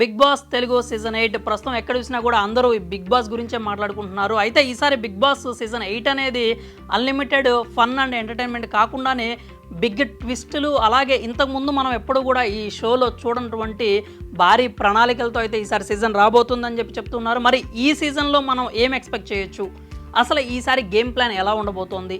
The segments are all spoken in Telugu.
Bigg Boss Telugu season eight ప్రస్తుతం ఎక్కడ చూసినా కూడా అందరూ ఈ బిగ్ బాస్ గురించే మాట్లాడుకుంటున్నారు. అయితే ఈసారి బిగ్ బాస్ సీజన్ ఎయిట్ అనేది అన్లిమిటెడ్ ఫన్ అండ్ ఎంటర్టైన్మెంట్ కాకుండానే బిగ్ ట్విస్టులు అలాగే ఇంతకుముందు మనం ఎప్పుడు కూడా ఈ షోలో చూడనటువంటి భారీ ప్రణాళికలతో అయితే ఈసారి సీజన్ రాబోతుందని చెప్పి చెప్తున్నారు. మరి ఈ సీజన్లో మనం ఏం ఎక్స్పెక్ట్ చేయొచ్చు? అసలు ఈసారి గేమ్ ప్లాన్ ఎలా ఉండబోతోంది?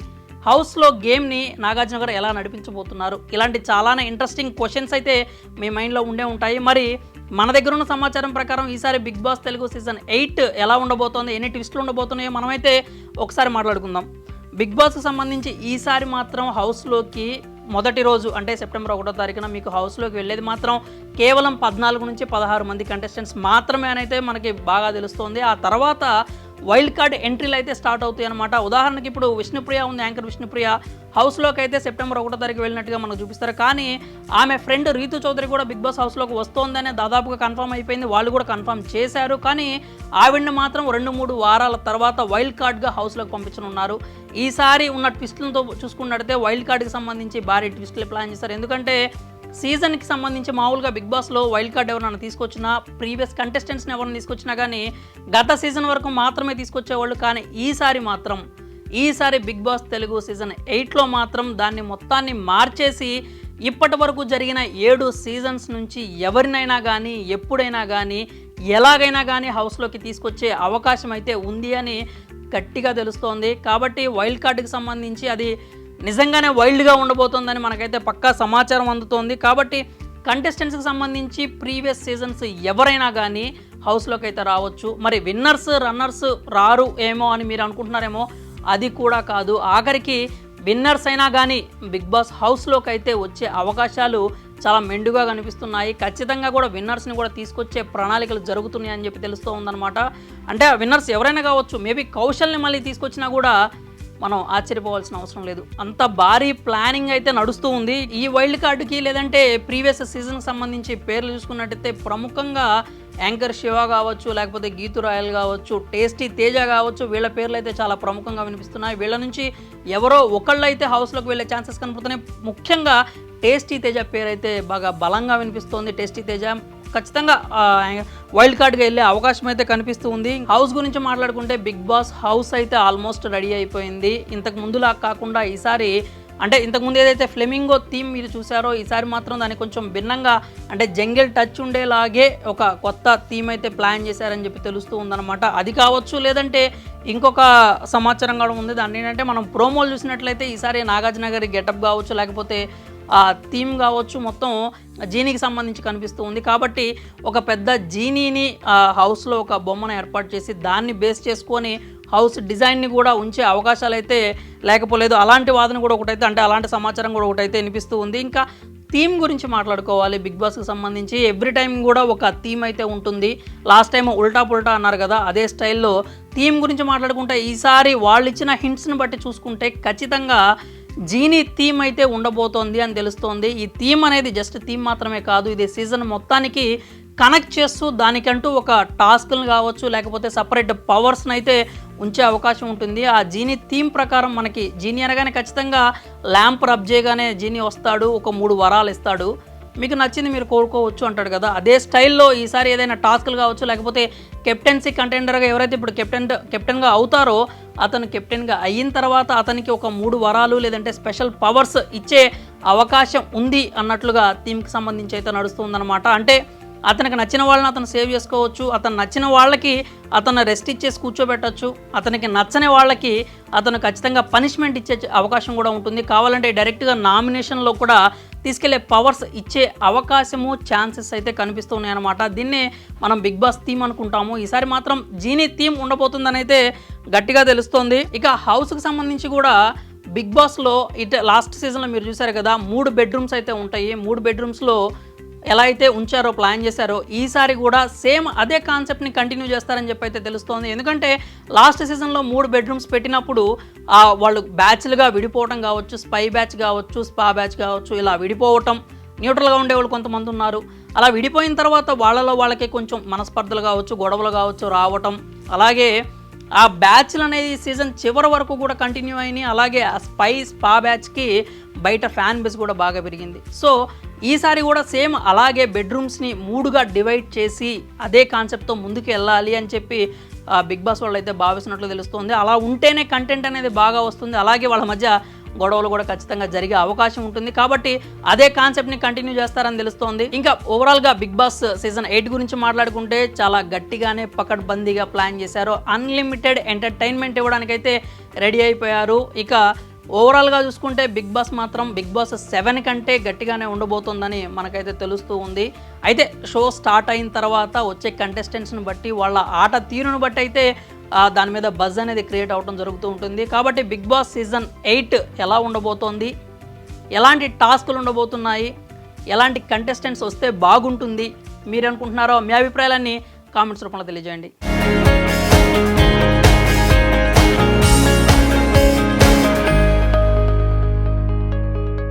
హౌస్లో గేమ్ని నాగార్జున గారు ఎలా నడిపించబోతున్నారు? ఇలాంటి చాలానే ఇంట్రెస్టింగ్ క్వశ్చన్స్ అయితే మీ మైండ్లో ఉండే ఉంటాయి. మరి మన దగ్గర ఉన్న సమాచారం ప్రకారం ఈసారి Bigg Boss Telugu season eight ఎలా ఉండబోతోంది ఎన్ని ట్విస్టులు ఉండబోతున్నాయో మనమైతే ఒకసారి మాట్లాడుకుందాం. బిగ్ బాస్కి సంబంధించి ఈసారి మాత్రం హౌస్లోకి మొదటి రోజు అంటే సెప్టెంబర్ ఒకటో తారీఖున మీకు హౌస్లోకి వెళ్ళేది మాత్రం కేవలం పద్నాలుగు నుంచి పదహారు మంది కంటెస్టెంట్స్ మాత్రమే అయితే మనకి బాగా తెలుస్తోంది. ఆ తర్వాత వైల్డ్ కార్డ్ ఎంట్రీలు అయితే స్టార్ట్ అవుతాయి అనమాట ఉదాహరణకి ఇప్పుడు విష్ణుప్రియ ఉంది యాంకర్ విష్ణుప్రియ. హౌస్లోకి అయితే సెప్టెంబర్ ఒకటో తారీఖు వెళ్ళినట్టుగా మనకు చూపిస్తారు. కానీ ఆమె ఫ్రెండ్ రీతు చౌదరి కూడా బిగ్ బాస్ హౌస్లోకి వస్తోందనే దాదాపుగా కన్ఫర్మ్ అయిపోయింది. వాళ్ళు కూడా కన్ఫర్మ్ చేశారు. కానీ ఆవిడ్ని మాత్రం రెండు మూడు వారాల తర్వాత వైల్డ్ కార్డ్గా హౌస్లోకి పంపించనున్నారు. ఈసారి ఉన్న ట్విస్టులతో చూసుకున్నట్టయితే వైల్డ్ కార్డ్కి సంబంధించి భారీ ట్విస్టులు ప్లాన్ చేశారు. ఎందుకంటే సీజన్కి సంబంధించి మామూలుగా బిగ్ బాస్లో వైల్డ్ కార్డ్ ఎవరైనా తీసుకొచ్చినా ప్రీవియస్ కంటెస్టెంట్స్ని ఎవరైనా తీసుకొచ్చినా కానీ గత సీజన్ వరకు మాత్రమే తీసుకొచ్చేవాళ్ళు. కానీ ఈసారి మాత్రం ఈసారి బిగ్ బాస్ తెలుగు సీజన్ ఎయిట్లో మాత్రం దాన్ని మొత్తాన్ని మార్చేసి ఇప్పటి వరకు జరిగిన ఏడు సీజన్స్ నుంచి ఎవరినైనా కానీ ఎప్పుడైనా కానీ ఎలాగైనా కానీ హౌస్లోకి తీసుకొచ్చే అవకాశం అయితే ఉంది అని గట్టిగా తెలుస్తోంది. కాబట్టి వైల్డ్ కార్డుకి సంబంధించి అది నిజంగానే వైల్డ్గా ఉండబోతోందని మనకైతే పక్కా సమాచారం అందుతోంది. కాబట్టి కంటెస్టెంట్స్కి సంబంధించి ప్రీవియస్ సీజన్స్ ఎవరైనా కానీ హౌస్లోకి అయితే రావచ్చు. మరి విన్నర్స్ రన్నర్స్ రారు ఏమో అని మీరు అనుకుంటున్నారేమో అది కూడా కాదు. ఆఖరికి విన్నర్స్ అయినా కానీ బిగ్ బాస్ హౌస్లోకి అయితే వచ్చే అవకాశాలు చాలా మెండుగా కనిపిస్తున్నాయి. ఖచ్చితంగా కూడా విన్నర్స్ని కూడా తీసుకొచ్చే ప్రణాళికలు జరుగుతున్నాయి అని చెప్పి తెలుస్తూ ఉందన్నమాట అంటే విన్నర్స్ ఎవరైనా కావచ్చు మేబీ కౌశల్ని మళ్ళీ తీసుకొచ్చినా కూడా మనం ఆశ్చర్యపోవాల్సిన అవసరం లేదు. అంత భారీ ప్లానింగ్ అయితే నడుస్తూ ఉంది. ఈ వైల్డ్ కార్డుకి లేదంటే ప్రీవియస్ సీజన్కి సంబంధించి పేర్లు చూసుకున్నట్టయితే ప్రముఖంగా యాంకర్ శివ కావచ్చు లేకపోతే గీతు రాయల్ కావచ్చు టేస్టీ తేజ కావచ్చు వీళ్ళ పేర్లు అయితే చాలా ప్రముఖంగా వినిపిస్తున్నాయి. వీళ్ళ నుంచి ఎవరో ఒకళ్ళు అయితే హౌస్లోకి వెళ్ళే ఛాన్సెస్ కనపడుతున్నాయి. ముఖ్యంగా టేస్టీ తేజ పేరు అయితే బాగా బలంగా వినిపిస్తోంది. టేస్టీ తేజ ఖచ్చితంగా వైల్డ్ కార్డ్గా వెళ్ళే అవకాశం అయితే కనిపిస్తూ ఉంది. హౌస్ గురించి మాట్లాడుకుంటే బిగ్ బాస్ హౌస్ అయితే ఆల్మోస్ట్ రెడీ అయిపోయింది. ఇంతకు ముందులా కాకుండా ఈసారి అంటే ఇంతకుముందు ఏదైతే ఫ్లెమింగో థీమ్ మీరు చూసారో ఈసారి మాత్రం దానికి కొంచెం భిన్నంగా అంటే జంగిల్ టచ్ ఉండేలాగే ఒక కొత్త థీమ్ అయితే ప్లాన్ చేశారని చెప్పి తెలుస్తూ ఉందన్నమాట. అది కావచ్చు లేదంటే ఇంకొక సమాచారం కూడా ఉంది. దాన్ని ఏంటంటే మనం ప్రోమోలు చూసినట్లయితే ఈసారి నాగార్జున గారి గెటప్ కావచ్చు లేకపోతే ఆ థీమ్ కావచ్చు మొత్తం జీనీకి సంబంధించి కనిపిస్తూ ఉంది. కాబట్టి ఒక పెద్ద జీనీని హౌస్లో ఒక బొమ్మను ఏర్పాటు చేసి దాన్ని బేస్ చేసుకొని హౌస్ డిజైన్ని కూడా ఉంచే అవకాశాలు అయితే లేకపోలేదు. అలాంటి వాదన కూడా ఒకటైతే అంటే అలాంటి సమాచారం కూడా ఒకటైతే వినిపిస్తూ ఉంది. ఇంకా థీమ్ గురించి మాట్లాడుకోవాలి. బిగ్ బాస్కి సంబంధించి ఎవ్రీ టైం కూడా ఒక థీమ్ అయితే ఉంటుంది. లాస్ట్ టైం ఉల్టా పుల్టా అన్నారు కదా అదే స్టైల్లో థీమ్ గురించి మాట్లాడుకుంటే ఈసారి వాళ్ళు ఇచ్చిన హింట్స్ని బట్టి చూసుకుంటే ఖచ్చితంగా జీనీ థీమ్ అయితే ఉండబోతోంది అని తెలుస్తోంది. ఈ థీమ్ అనేది జస్ట్ థీమ్ మాత్రమే కాదు ఇది సీజన్ మొత్తానికి కనెక్ట్ చేస్తూ దానికంటూ ఒక టాస్క్లను కావచ్చు లేకపోతే సపరేట్ పవర్స్ని అయితే ఉంచే అవకాశం ఉంటుంది. ఆ జీనీ థీమ్ ప్రకారం మనకి జీనీ అనగానే ఖచ్చితంగా ల్యాంప్ రబ్ చేయగానే జీనీ వస్తాడు ఒక మూడు వరాలు ఇస్తాడు. మీకు నచ్చింది మీరు కోరుకోవచ్చు అంటాడు కదా. అదే స్టైల్లో ఈసారి ఏదైనా టాస్క్లు కావచ్చు లేకపోతే కెప్టెన్సీ కంటెండర్గా ఎవరైతే ఇప్పుడు కెప్టెన్ కెప్టెన్గా అవుతారో అతను కెప్టెన్గా అయిన తర్వాత అతనికి ఒక మూడు వరాలు లేదంటే స్పెషల్ పవర్స్ ఇచ్చే అవకాశం ఉంది అన్నట్లుగా థీమ్కి సంబంధించి అయితే నడుస్తుందన్నమాట. అంటే అతనికి నచ్చిన వాళ్ళని అతను సేవ్ చేసుకోవచ్చు అతను నచ్చిన వాళ్ళకి అతను రెస్ట్ ఇచ్చేసి కూర్చోబెట్టచ్చు అతనికి నచ్చని వాళ్ళకి అతను ఖచ్చితంగా పనిష్మెంట్ ఇచ్చే అవకాశం కూడా ఉంటుంది. కావాలంటే డైరెక్ట్గా నామినేషన్లో కూడా తీసుకెళ్ళే పవర్స్ ఇచ్చే అవకాశము ఛాన్సెస్ అయితే కనిపిస్తున్నాయన్నమాట. దీన్నే మనం బిగ్ బాస్ థీమ్ అనుకుంటాము. ఈసారి మాత్రం జీనీ థీమ్ ఉండబోతుందని అయితే గట్టిగా తెలుస్తోంది. ఇక హౌస్కి సంబంధించి కూడా బిగ్ బాస్లో ఇట్ లాస్ట్ సీజన్లో మీరు చూసారు కదా మూడు బెడ్రూమ్స్ అయితే ఉంటాయి. మూడు బెడ్రూమ్స్లో ఎలా అయితే ఉంచారో ప్లాన్ చేశారో ఈసారి కూడా సేమ్ అదే కాన్సెప్ట్ని కంటిన్యూ చేస్తారని చెప్పి అయితే తెలుస్తోంది. ఎందుకంటే లాస్ట్ సీజన్లో మూడు బెడ్రూమ్స్ పెట్టినప్పుడు వాళ్ళు బ్యాచ్లుగా విడిపోవటం కావచ్చు స్పై బ్యాచ్ కావచ్చు స్పా బ్యాచ్ కావచ్చు ఇలా విడిపోవటం న్యూట్రల్గా ఉండేవాళ్ళు కొంతమంది ఉన్నారు. అలా విడిపోయిన తర్వాత వాళ్ళలో వాళ్ళకి కొంచెం మనస్పర్ధలు కావచ్చు గొడవలు కావచ్చు రావటం అలాగే ఆ బ్యాచ్లు అనేది సీజన్ చివరి వరకు కూడా కంటిన్యూ అయినాయి. అలాగే ఆ స్పై స్పా బ్యాచ్కి బయట ఫ్యాన్ బేస్ కూడా బాగా పెరిగింది. సో ఈసారి కూడా సేమ్ అలాగే బెడ్రూమ్స్ని మూడుగా డివైడ్ చేసి అదే కాన్సెప్ట్తో ముందుకు వెళ్ళాలి అని చెప్పి బిగ్ బాస్ వాళ్ళు అయితే భావిస్తున్నట్లు తెలుస్తుంది. అలా ఉంటేనే కంటెంట్ అనేది బాగా వస్తుంది. అలాగే వాళ్ళ మధ్య గొడవలు కూడా ఖచ్చితంగా జరిగే అవకాశం ఉంటుంది. కాబట్టి అదే కాన్సెప్ట్ని కంటిన్యూ చేస్తారని తెలుస్తోంది. ఇంకా ఓవరాల్గా బిగ్ బాస్ సీజన్ ఎయిట్ గురించి మాట్లాడుకుంటే చాలా గట్టిగానే పకడ్బందీగా ప్లాన్ చేశారు. అన్లిమిటెడ్ ఎంటర్టైన్మెంట్ ఇవ్వడానికైతే రెడీ అయిపోయారు. ఇక ఓవరాల్గా చూసుకుంటే బిగ్ బాస్ మాత్రం బిగ్ బాస్ సెవెన్ కంటే గట్టిగానే ఉండబోతోందని మనకైతే తెలుస్తూ ఉంది. అయితే షో స్టార్ట్ అయిన తర్వాత వచ్చే కంటెస్టెంట్స్ని బట్టి వాళ్ళ ఆట తీరును బట్టి అయితే దాని మీద బజ్ అనేది క్రియేట్ అవడం జరుగుతూ ఉంటుంది. కాబట్టి బిగ్ బాస్ సీజన్ ఎయిట్ ఎలా ఉండబోతోంది? ఎలాంటి టాస్కులు ఉండబోతున్నాయి? ఎలాంటి కంటెస్టెంట్స్ వస్తే బాగుంటుంది? మీరు అనుకుంటున్నారో మీ అభిప్రాయాలన్నీ కామెంట్స్ రూపంలో తెలియజేయండి.